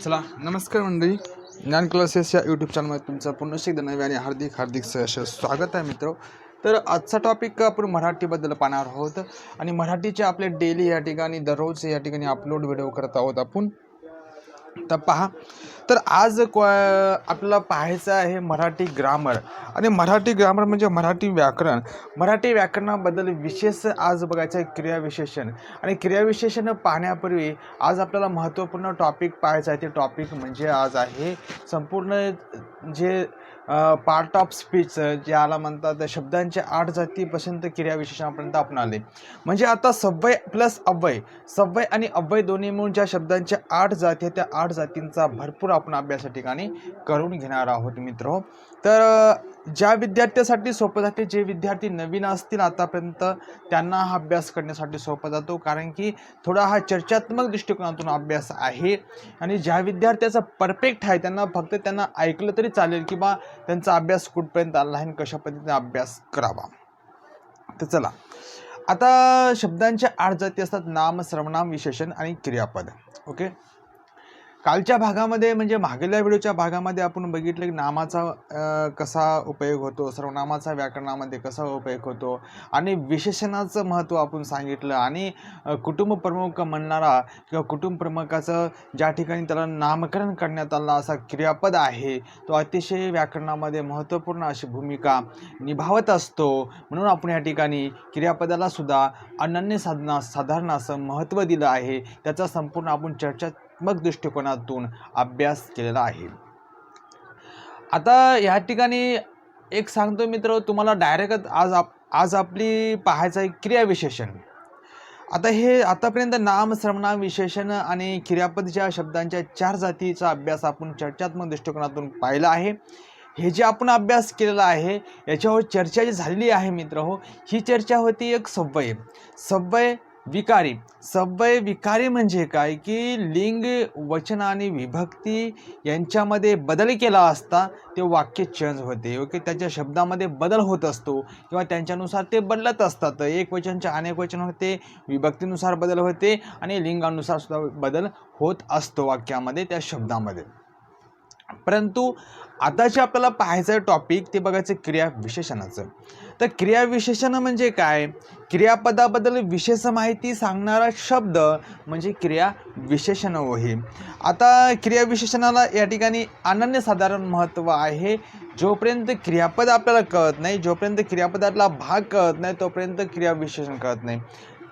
चला नमस्कार मंडळी. ज्ञान क्लासेस या यूट्यूब चॅनलमध्ये तुमचं पुन्हा एकदा नवे आणि हार्दिक हार्दिक सहर्ष स्वागत आहे मित्र. तर आजचा टॉपिक आपण मराठीबद्दल पाहणार आहोत. आणि मराठीचे आपले डेली या ठिकाणी दररोज या ठिकाणी अपलोड व्हिडिओ करत आहोत आपण. तर पहा. तर आज को आपल्याला पाहायचं आहे मराठी ग्रामर. आणि मराठी ग्रामर म्हणजे मराठी व्याकरण. मराठी व्याकरणाबद्दल विशेष आज बघायचं आहे क्रियाविशेषण आणि क्रियाविशेषण पाहण्यापूर्वी आज आपल्याला महत्त्वपूर्ण टॉपिक पाहायचं आहे. ते टॉपिक म्हणजे आज आहे संपूर्ण जे पार्ट ऑफ स्पीच ज्याला म्हणतात शब्दांच्या आठ जातीपासून ते क्रियाविशेषणापर्यंत आपण आले. म्हणजे आता सव्वय प्लस अव्वय सव्वय आणि अव्यय दोन्ही मिळून ज्या शब्दांच्या आठ जाती त्या आठ जातींचा भरपूर आपण अभ्यास या ठिकाणी करून घेणार आहोत मित्र. तर ज्या विद्यार्थ्यासाठी सोपं जाते जे विद्यार्थी नवीन असतील आतापर्यंत त्यांना हा अभ्यास करण्यासाठी सोपा जातो. कारण की थोडा हा चर्चात्मक दृष्टिकोनातून अभ्यास आहे. आणि ज्या विद्यार्थ्याचा परफेक्ट आहे त्यांना फक्त त्यांना ऐकलं तरी चालेल किंवा त्यांचा अभ्यास कुठपर्यंत आला आहे आणि कशा पद्धतीने अभ्यास करावा? तर चला. आता शब्दांच्या आठ जाती असतात नाम सर्वनाम विशेषण आणि क्रियापद. ओके? कालच्या भागामध्ये म्हणजे मागेल्या व्हिडिओच्या भागामध्ये आपण बघितलं की नामाचा कसा उपयोग होतो सर्वनामाचा व्याकरणामध्ये कसा उपयोग होतो आणि विशेषणाचं महत्त्व आपण सांगितलं आणि कुटुंब प्रमुख म्हणणारा किंवा कुटुंब प्रमुखाचं ज्या ठिकाणी त्याला नामकरण करण्यात आलं असा क्रियापद आहे तो अतिशय व्याकरणामध्ये महत्त्वपूर्ण अशी भूमिका निभावत असतो. म्हणून आपण या ठिकाणी क्रियापदाला सुद्धा अनन्य साधना साधारण असं महत्त्व दिलं आहे. त्याचा संपूर्ण आपण चर्चा चर्चात्मक दृष्टिकोनातून अभ्यास केलेला आहे. आता ह्या ठिकाणी एक सांगतो मित्र तुम्हाला डायरेक्ट आज आप आज आपली पाहायचं आहे क्रियाविशेषण आता हे आतापर्यंत नाम सर्वनाम विशेषण आणि क्रियापदच्या शब्दांच्या चार जातीचा अभ्यास आपण चर्चात्मक दृष्टिकोनातून पाहिला आहे. हे जे आपण अभ्यास केलेला आहे याच्यावर चर्चा जी झालेली आहे मित्र हो ही चर्चा होती एक सव्वय. सव्वय विकारी. सव्वय विकारी म्हणजे काय? की लिंग वचन आणि विभक्ती यांच्यामध्ये बदल केला असता ते वाक्य चेंज होते. ओके? त्याच्या शब्दामध्ये बदल होत असतो किंवा त्यांच्यानुसार ते बदलत असतात. एक वचनच्या अनेक वचन होते विभक्तीनुसार बदल होते आणि लिंगानुसार सुद्धा बदल होत असतो वाक्यामध्ये त्या शब्दामध्ये. परंतु आता जे आपल्याला पाहायचं टॉपिक ते बघायचं क्रिया विशेषणाचं. तर क्रिया विशेषण म्हणजे काय? क्रियापदाबद्दल विशेष माहिती सांगणारा शब्द म्हणजे क्रिया विशेषण होय आता क्रिया विशेषणाला या ठिकाणी अनन्यसाधारण महत्त्व आहे. जोपर्यंत क्रियापद आपल्याला कळत नाही जोपर्यंत क्रियापदातला भाग कळत नाही तोपर्यंत क्रिया विशेषण कळत नाही.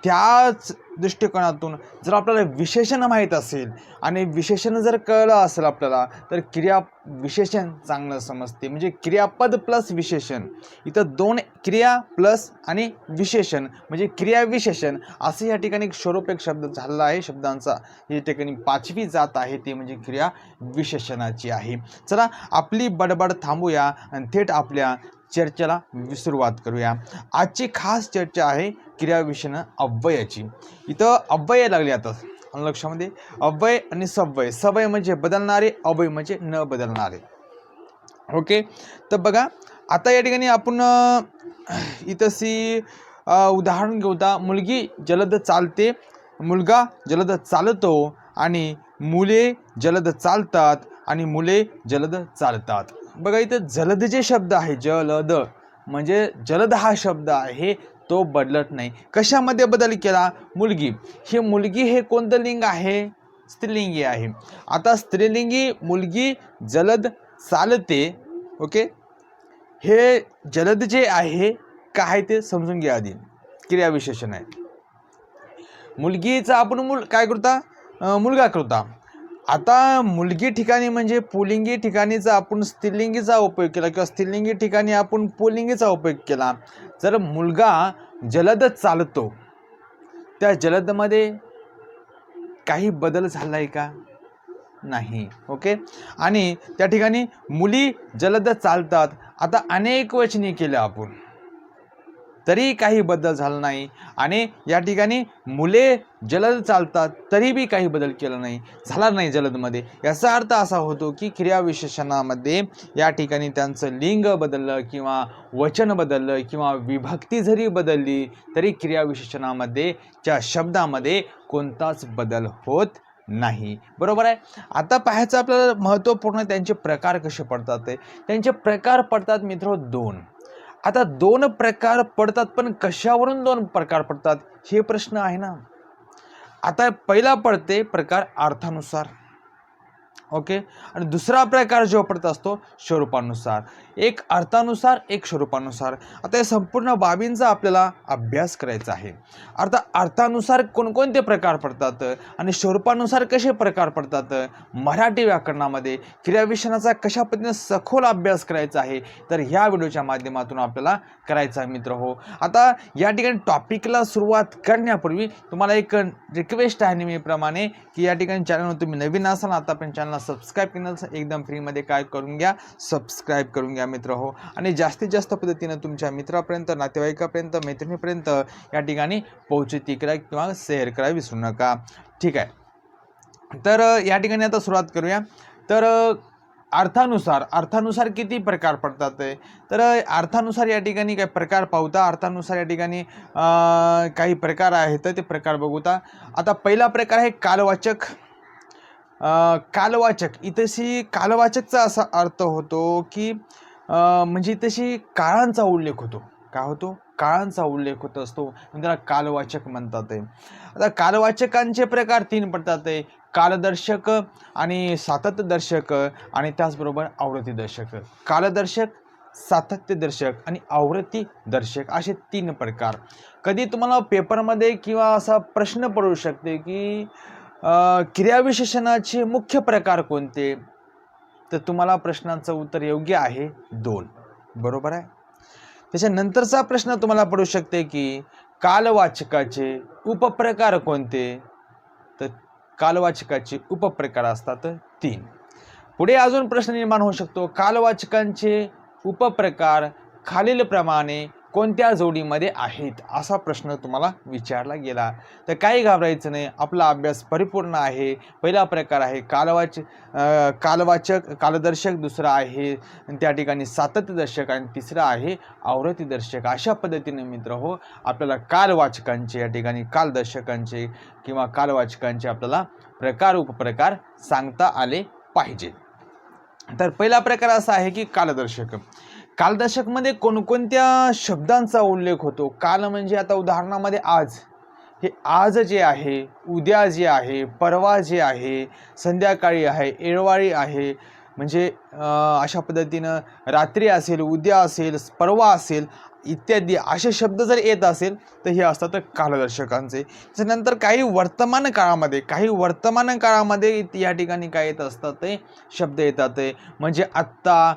त्याच दृष्टिकोनातून जर आपल्याला विशेषण माहीत असेल आणि विशेषण जर कळलं असेल आपल्याला तर क्रिया विशेषण चांगलं समजते. म्हणजे क्रियापद प्लस विशेषण. इथं दोन क्रिया प्लस आणि विशेषण म्हणजे क्रियाविशेषण असं या ठिकाणी एक स्वरूप एक शब्द झालेला आहे. शब्दांचा या ठिकाणी पाचवी जात आहे ती म्हणजे क्रिया विशेषणाची आहे. चला आपली बडबड थांबूया आणि थेट आपल्या चर्चेला म्हणजे सुरुवात करूया. आजची खास चर्चा आहे क्रियाविषयन अव्ययाची. इथं अव्यय लागले आता. लक्षामध्ये? अव्यय आणि सव्वय सवय म्हणजे बदलणारे अवय म्हणजे न बदलणारे. ओके? तर बघा आता या ठिकाणी आपण इथंशी उदाहरण घेऊता मुलगी जलद चालते मुलगा जलद चालतो आणि मुले जलद चालतात आणि मुले जलद चालतात. बघा इथं जलद जे शब्द आहे जलद म्हणजे जलद हा शब्द आहे तो बदलत नाही. कशामध्ये बदल केला? मुलगी. हे मुलगी हे कोणतं लिंग आहे? स्त्रीलिंगी आहे. आता स्त्रीलिंगी मुलगी जलद चालते ओके? हे जलद जे आहे काय ते समजून घ्या आधी. क्रियाविशेषण आहे. मुलगीचा आपण मुल काय करता? मुलगा करता. आता मुलगी ठिकाणी म्हणजे पुलिंगी ठिकाणीचा आपण स्त्रीलिंगीचा उपयोग केला किंवा स्त्रीलिंगी ठिकाणी आपण पुलिंगीचा उपयोग केला. जर मुलगा जलद चालतो त्या जलदमध्ये काही बदल झाला आहे का? नाही. ओके? आणि त्या ठिकाणी मुली जलद चालतात. आता अनेक वचनी केलं आपण. तरी काही बदल झाला नाही. आणि या ठिकाणी मुले जलद चालतात तरी बी काही बदल केला नाही झाला नाही जलदमध्ये. याचा अर्थ असा होतो की क्रियाविशेषणामध्ये या ठिकाणी त्यांचं लिंग बदललं किंवा वचन बदललं किंवा विभक्ती जरी बदलली तरी क्रियाविशेषणामध्ये त्या शब्दामध्ये कोणताच बदल होत नाही. बरोबर आहे? आता पाहायचं आपल्याला महत्त्वपूर्ण त्यांचे प्रकार कसे पडतात ते. त्यांचे प्रकार पडतात मित्र दोन. आता दोन प्रकार पडतात पण कशावरून दोन प्रकार पडतात हे प्रश्न आहे ना? आता पहिला पडते प्रकार अर्थानुसार. ओके? आणि दुसरा प्रकार जो पडत असतो स्वरूपानुसार. एक अर्थानुसार एक स्वरूपानुसार. आता या संपूर्ण बाबींचा आपल्याला अभ्यास करायचा आहे. अर्थात अर्थानुसार कोणकोणते प्रकार पडतात? आणि स्वरूपानुसार कसे प्रकार पडतात? मराठी व्याकरणामध्ये क्रियाविशेषणाचा कशा पद्धतीने सखोल अभ्यास करायचा आहे? तर ह्या व्हिडिओच्या माध्यमातून आपल्याला करायचा आहे मित्र हो. आता या ठिकाणी टॉपिकला सुरुवात करण्यापूर्वी तुम्हाला एक रिक्वेस्ट आहे नेहमीप्रमाणे की या ठिकाणी चॅनलवर तुम्ही नवीन असाल आता पण चॅनल चॅनलला सबस्क्राईब केलं एकदम फ्रीमध्ये काय करून घ्या सबस्क्राईब करून घ्या मित्र हो. आणि जास्तीत जास्त पद्धतीनं तुमच्या मित्रापर्यंत नातेवाईकापर्यंत मैत्रिणीपर्यंत या ठिकाणी पोहोचती करा किंवा शेअर करा विसरू नका. ठीक आहे. तर या ठिकाणी आता सुरुवात करूया. तर अर्थानुसार अर्थानुसार किती प्रकार पडतात ते तर अर्थानुसार या ठिकाणी काही प्रकार पाहता. अर्थानुसार या ठिकाणी काही प्रकार आहेत ते प्रकार बघूता. आता पहिला प्रकार आहे कालवाचक. कालवाचक. इथशी कालवाचकचा असा अर्थ होतो की म्हणजे तशी काळांचा उल्लेख होतो. काय होतो? काळांचा उल्लेख होत असतो. त्याला कालवाचक म्हणतात आहे आता कालवाचकांचे प्रकार तीन पडतात आहे कालदर्शक आणि सातत्यदर्शक आणि त्याचबरोबर आवृत्तीदर्शक. कालदर्शक सातत्यदर्शक आणि आवृत्ती दर्शक असे तीन प्रकार. कधी तुम्हाला पेपरमध्ये किंवा असा प्रश्न पडू शकते की क्रियाविशेषणाचे मुख्य प्रकार कोणते? तर तुम्हाला प्रश्नांचं उत्तर योग्य आहे. दोन. बरोबर आहे? त्याच्यानंतरचा प्रश्न तुम्हाला पडू शकते की कालवाचकाचे उपप्रकार कोणते? तर कालवाचकाचे उपप्रकार असतात तीन. पुढे अजून प्रश्न निर्माण होऊ शकतो. कालवाचकांचे उपप्रकार खालीलप्रमाणे कोणत्या जोडीमध्ये आहेत असा प्रश्न तुम्हाला विचारला गेला. तर काही घाबरायचं नाही. आपला अभ्यास परिपूर्ण आहे. पहिला प्रकार आहे कालवाच कालवाचक कालदर्शक दुसरा आहे. त्या ठिकाणी सातत्यदर्शक आणि तिसरा आहे आवृत्तीदर्शक. अशा पद्धतीने मित्र हो आपल्याला कालवाचकांचे या ठिकाणी कालदर्शकांचे किंवा कालवाचकांचे आपल्याला प्रकार उपप्रकार सांगता आले पाहिजेत तर पहिला प्रकार असा आहे की कालदर्शक. कालदशकमध्ये कोणकोणत्या शब्दांचा उल्लेख होतो? काल म्हणजे आता उदाहरणामध्ये आज. हे आज जे आहे उद्या जे आहे परवा जे आहे संध्याकाळी आहे एळवाळी आहे म्हणजे अशा पद्धतीनं रात्री असेल उद्या असेल परवा असेल इत्यादी असे शब्द जर येत असेल तर हे असतात कालदर्शकांचे. त्याच्यानंतर काही वर्तमान काळामध्ये काही वर्तमान काळामध्ये या ठिकाणी काय येत असतात ते शब्द येतात म्हणजे आत्ता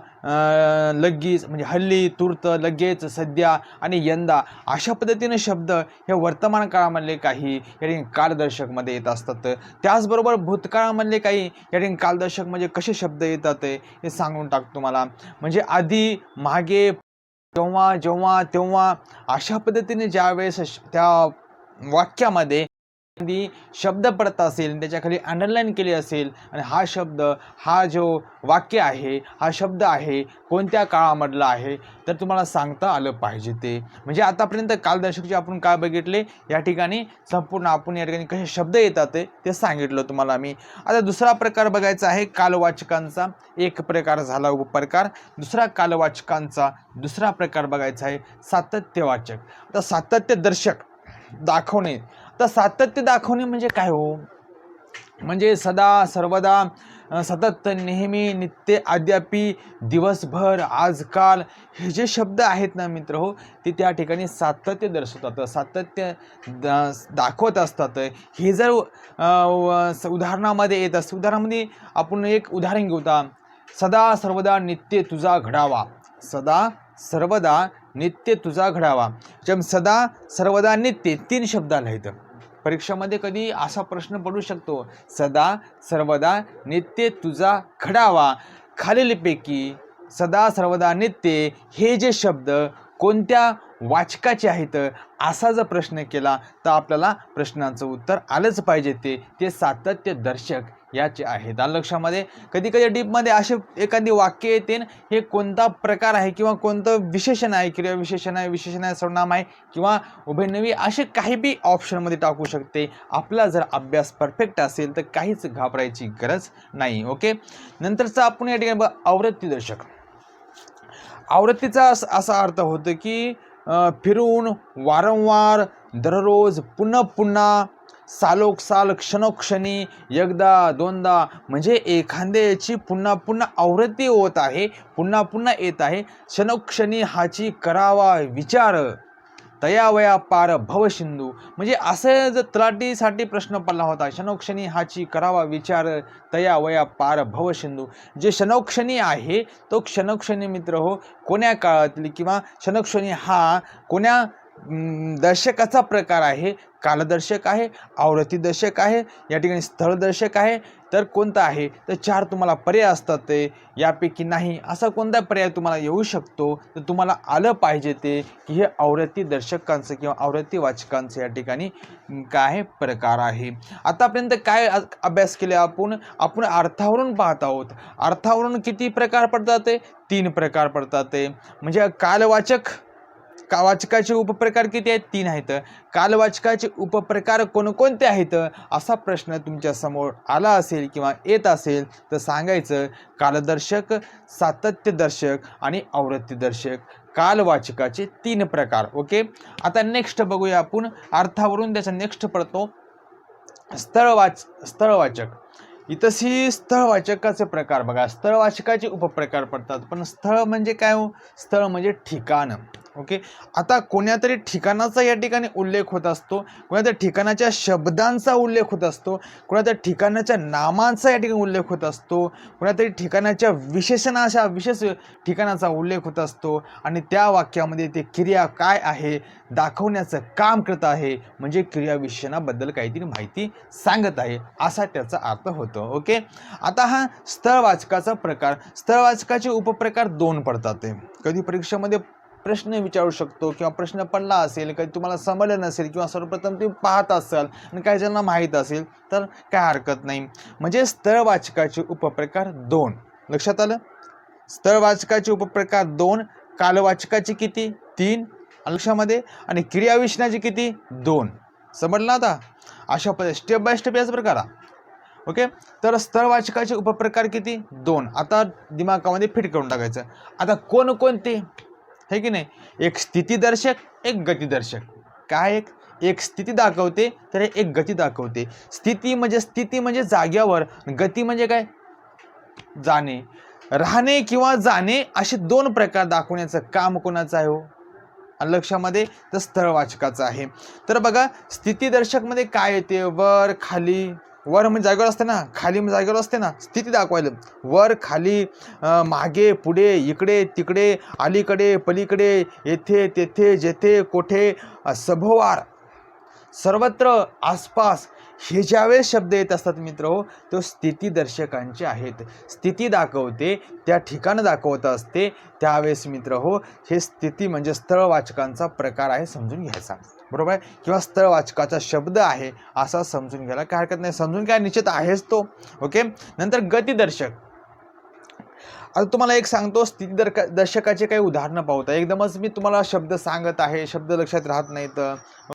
लगीच लगेच म्हणजे हल्ली तूर्त लगेच सध्या आणि यंदा अशा पद्धतीने शब्द हे वर्तमान काळामधले काही या ठिकाणी कालदर्शकमध्ये येत असतात. त्याचबरोबर भूतकाळामधले काही या ठिकाणी कालदर्शक म्हणजे कसे शब्द येतात हे सांगून टाकतो तुम्हाला. म्हणजे आधी मागे तेव्हा जेव्हा तेव्हा अशा पद्धतीने ज्यावेळेस त्या वाक्यामध्ये एखादी शब्द पडत असेल त्याच्याखाली अंडरलाईन केली असेल आणि हा शब्द हा जो वाक्य आहे हा शब्द आहे कोणत्या काळामधला आहे तर तुम्हाला सांगता आलं पाहिजे ते. म्हणजे आतापर्यंत कालदर्शकचे आपण काय बघितले या ठिकाणी संपूर्ण आपण या ठिकाणी कसे शब्द येतात ते ते सांगितलं तुम्हाला मी. आता दुसरा प्रकार बघायचा आहे कालवाचकांचा. एक प्रकार झाला उपप्रकार. दुसरा कालवाचकांचा दुसरा प्रकार बघायचा आहे सातत्यवाचक. आता सातत्यदर्शक दाखवणे. तर सातत्य दाखवणे म्हणजे काय हो? म्हणजे सदा सर्वदा सतत नेहमी नित्य अद्यापी दिवसभर आजकाल हे जे शब्द आहेत ना मित्र हो ते त्या ठिकाणी सातत्य दर्शवतात. सातत्य दा दाखवत असतात. हे जर उदाहरणामध्ये येत असतं उदाहरणामध्ये आपण एक उदाहरण घेऊता सदा सर्वदा नित्य तुझा घडावा. सदा सर्वदा नित्य तुझा घडावा. जम सदा सर्वदा नित्य तीन शब्द आले आहेत. परीक्षामध्ये कधी असा प्रश्न पडू शकतो? सदा सर्वदा नित्य तुझा खडावा खालीलपैकी सदा सर्वदा नित्य हे जे शब्द कोणत्या वाचकाचे आहेत? असा जर प्रश्न केला तर आपल्याला प्रश्नाचं उत्तर आलंच पाहिजे ते. ते सातत्य दर्शक याचे आहेत आलं लक्षामध्ये कधी कधी डीपमध्ये असे एखादी वाक्य येते न, हे कोणता प्रकार आहे किंवा कोणतं विशेषण आहे क्रिया विशेषण आहे विशेषण आहे सर्वनाम आहे किंवा उभयनवी असे काही बी ऑप्शनमध्ये टाकू शकते. आपला जर अभ्यास परफेक्ट असेल तर काहीच घाबरायची गरज नाही ओके नंतरचा आपण या ठिकाणी आवृत्ती दर्शक. आवृत्तीचा असा अर्थ होतो की फिरून वारंवार दररोज पुन्हा पुन्हा सालोक साल क्षणोक्षणी एकदा दोनदा म्हणजे एखाद्याची पुन्हा पुन्हा आवृत्ती होत आहे पुन्हा पुन्हा येत आहे. क्षणोक्षणी हाची करावा विचार तयावया पार भवसिंधू म्हणजे असं जर तलाटीसाठी प्रश्न पडला होता क्षणोक्षणी हाची करावा विचार तयावया पार भवसिंधू जे क्षणोक्षणी आहे तो क्षणोक्षणी मित्र हो कोण्या काळातील किंवा क्षणोक्षणी हा कोण्या दर्शकाचा प्रकार आहे कालदर्शक आहे आवृत्तीदर्शक आहे या ठिकाणी स्थळदर्शक आहे तर कोणता आहे? तर चार तुम्हाला पर्याय असतात ते. यापैकी नाही असा कोणता पर्याय तुम्हाला येऊ शकतो? तर तुम्हाला आलं पाहिजे ते की हे आवृत्ती दर्शकांचं किंवा आवृत्ती वाचकांचं या ठिकाणी काय आहे प्रकार आहे? आतापर्यंत काय अभ्यास केले आपण? आपण अर्थावरून पाहत आहोत. अर्थावरून किती प्रकार पडतात ते? तीन प्रकार पडतात ते. म्हणजे कालवाचक का वाचकाचे उपप्रकार किती आहेत? तीन आहेत. कालवाचकाचे उपप्रकार कोणकोणते आहेत? असा प्रश्न तुमच्यासमोर आला असेल किंवा येत असेल तर सांगायचं कालदर्शक सातत्यदर्शक आणि आवृत्तीदर्शक कालवाचकाचे तीन प्रकार ओके? आता नेक्स्ट बघूया आपण. अर्थावरून त्याचा नेक्स्ट पडतो. स्थळवाच स्थळवाचक. इथंही स्थळवाचकाचे प्रकार बघा. स्थळवाचकाचे उपप्रकार पडतात. पण स्थळ म्हणजे काय हो? स्थळ म्हणजे ठिकाण. ओके? आता कोण्यातरी ठिकाणाचा या ठिकाणी उल्लेख होत असतो कोणत्या ठिकाणाच्या शब्दांचा उल्लेख होत असतो कोणत्या ठिकाणाच्या नामांचा या ठिकाणी उल्लेख होत असतो कोणातरी ठिकाणाच्या विशेषणाच्या विशेष ठिकाणाचा उल्लेख होत असतो आणि त्या वाक्यामध्ये ते क्रिया काय आहे दाखवण्याचं काम करत आहे म्हणजे क्रियाविशेषणाबद्दल काहीतरी माहिती सांगत आहे असा त्याचा अर्थ होतो ओके? आता हा स्थळवाचकाचा प्रकार स्थळवाचकाचे उपप्रकार दोन पडतात कधी परीक्षेमध्ये प्रश्न विचारू शकतो किंवा प्रश्न पडला असेल कधी तुम्हाला समजलं नसेल किंवा सर्वप्रथम तुम्ही पाहत असाल आणि काही जणांना माहीत असेल तर काय हरकत नाही. म्हणजे स्थळवाचकाचे उपप्रकार दोन. लक्षात आलं? स्थळवाचकाचे उपप्रकार दोन कालवाचकाचे किती? तीन. लक्षामध्ये? आणि क्रियाविशनाचे किती? दोन. समजलं आता? अशा पद्धती. स्टेप बाय स्टेप याच प्रकार ओके? तर स्थळवाचकाचे उपप्रकार किती? दोन. आता दिमागामध्ये फिट करून टाकायचं. आता कोणकोणते हे की नाही? एक स्थितीदर्शक एक गतिदर्शक। काय एक? एक स्थिती दाखवते तर एक गती दाखवते. स्थिती म्हणजे स्थिती म्हणजे जाग्यावर गती म्हणजे काय? जाणे. राहणे किंवा जाणे असे दोन प्रकार दाखवण्याचं काम कोणाचं आहे हो? लक्षामध्ये तर स्थळवाचकाचं आहे. तर बघा स्थितीदर्शकमध्ये काय येते? वर खाली. वर म्हणजे जागेवर असते ना खाली म्हणजे जागेवर असते ना स्थिती दाखवायला. वर खाली मागे पुढे इकडे तिकडे अलीकडे पलीकडे येथे तेथे जेथे कोठे सभोवार. सर्वत्र आसपास हे ज्यावेळेस शब्द येत असतात मित्र हो तो स्थितीदर्शकांचे आहेत. स्थिती दाखवते त्या ठिकाणं दाखवत असते त्यावेळेस मित्र हो हे स्थिती म्हणजे स्थळवाचकांचा प्रकार आहे समजून घ्यायचा. बरोबर आहे? किंवा स्थळवाचकाचा शब्द आहे असा समजून घ्यायला काय हरकत नाही. समजून काय निश्चित आहेच तो. ओके? नंतर गतिदर्शक. आता तुम्हाला एक सांगतो स्थिती दर्क दर्शकाचे काही उदाहरणं पाहता एकदमच मी तुम्हाला शब्द सांगत आहे शब्द लक्षात राहत नाहीत.